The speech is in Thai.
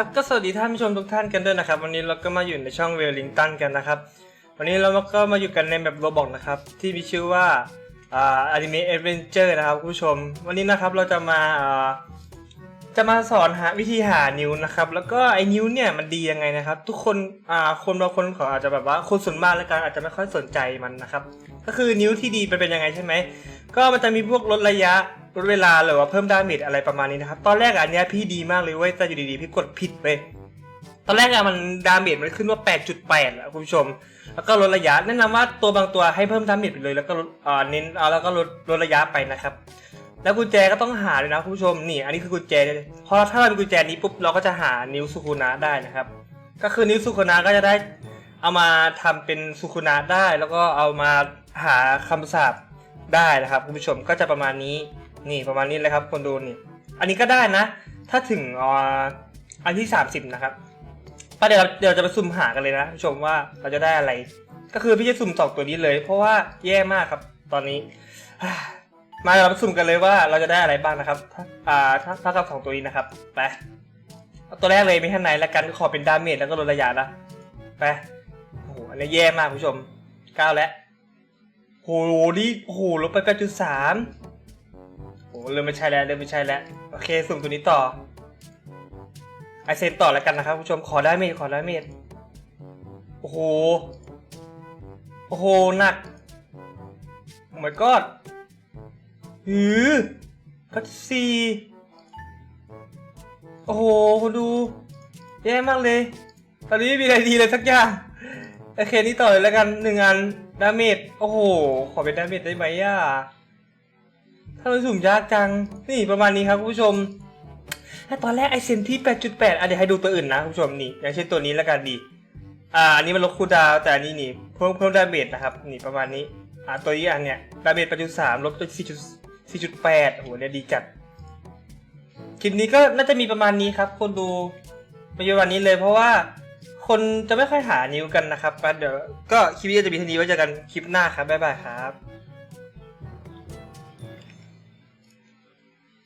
ครับก็สวัสดีท่านผู้ชมทุกท่านกันด้วยนะครับ วันนี้เราก็มาอยู่ในช่องเวลลิงตันกันนะครับ วันนี้เราก็มาอยู่กันในแบบโรบอกนะครับ ที่มีชื่อว่าอ่าอนิเมะเอเวนเจอร์นะครับคุณผู้ชม วันนี้นะครับเราจะมาอ่าจะมาสอนหาวิธีหานิ้วนะครับ แล้วก็ไอ้นิ้วเนี่ยมันดียังไงนะครับ ทุกคนอ่าคนบางคนเขาอาจจะแบบว่าคนส่วนมากแล้วกันอาจจะไม่ค่อยสนใจมันนะครับ ก็คือนิ้วที่ดีเป็นเป็นยังไงใช่ไหมก็มันจะมีพวกลดระยะ ลดเวลาหรือว่าเพิ่มดาเมจอะไรประมาณนี้นะครับ ตอนแรกอันเนี้ยพี่ดีมากเลยเว้ยแต่อยู่ดีๆพี่กดผิดไปตอนแรกอะมันดาเมจมันขึ้นว่า 8.8อะคุณผู้ชม แล้วก็ลดระยะแนะนำว่าตัวบางตัวให้เพิ่มดาเมจไปเลย แล้วก็ลดเน้นเอาแล้วก็ลดลดระยะไปนะครับ แล้วกุญแจก็ต้องหาเลยนะคุณผู้ชมนี่อันนี้คือกุญแจเพราะถ้าเรามีกุญแจนี้ปุ๊บเราก็จะหานิ้วสุคุนะได้นะครับ ก็คือนิ้วสุคุนะก็จะได้เอามาทำเป็นสุคุนะได้ แล้วก็เอามาหาคำสาปได้นะครับคุณผู้ชมก็จะประมาณนี้ นี่ประมาณนี้เลยครับคนดูนี่ อันนี้ก็ได้นะ ถ้าถึงอันที่ 30 นะครับก็เดี๋ยวเดี๋ยวจะไปสุ่มหากันเลยนะผู้ชมว่าเราจะได้อะไร ก็คือพี่จะสุ่มสองตัวนี้เลย เพราะว่าแย่มากครับตอนนี้มาเราไปสุ่มกันเลยว่าเราจะได้อะไรบ้างนะครับถ้าอ่าถ้าถ้ากับสองตัวนี้นะครับไปตัวแรกเลยมีข้างในแล้วกันขอเป็นดาเมจแล้วก็ลดระยะนะไปโอ้โหอันนี้แย่มากผู้ชมเก้าแล้วโหนี่โอ้โหลบไปแปดจุดสาม เริ่มไม่ใช่แล้วเริ่มไม่ใช่แล้วโอเคสุ่มตัวนี้ต่อไอเซนต่อแล้วกันนะครับผู้ชมขอได้เมจขอได้เมจโอ้โหโอ้โหหนักโอ้ my god หือก็สี่โอ้โหคนดูแย่มากเลย ตอนนี้ไม่มีอะไรดีเลยสักอย่างโอเคนี่ต่อเลยแล้วกันหนึ่งอันดาเมจโอ้โห ขอเป็นดาเมจได้ไหมอะ ถ้ามันสุ่มยากจัง นี่ประมาณนี้ครับคุณผู้ชม ถ้าตอนแรกไอเซนที่ 8.8อะเดี๋ยวให้ดูตัวอื่นนะคุณผู้ชมนี่ อย่างเช่นตัวนี้แล้วกันดี อ่า อันนี้มันลดคูดาวแต่อันนี้นี่เพิ่มเพิ่มดาเมจนะครับ นี่ประมาณนี้ อ่าตัวนี้อันเนี้ยดาเมจ8.3ลบตัว4 4.8โอ้โหเนี่ยดีจัด คลิปนี้ก็น่าจะมีประมาณนี้ครับ คนดูไม่เยอะวันนี้เลยเพราะว่าคนจะไม่ค่อยหานิ้วกันนะครับเดี๋ยวก็คลิปนี้จะมีเท่านี้ไว้เจอกันคลิปหน้าครับ บ๊ายบายครับ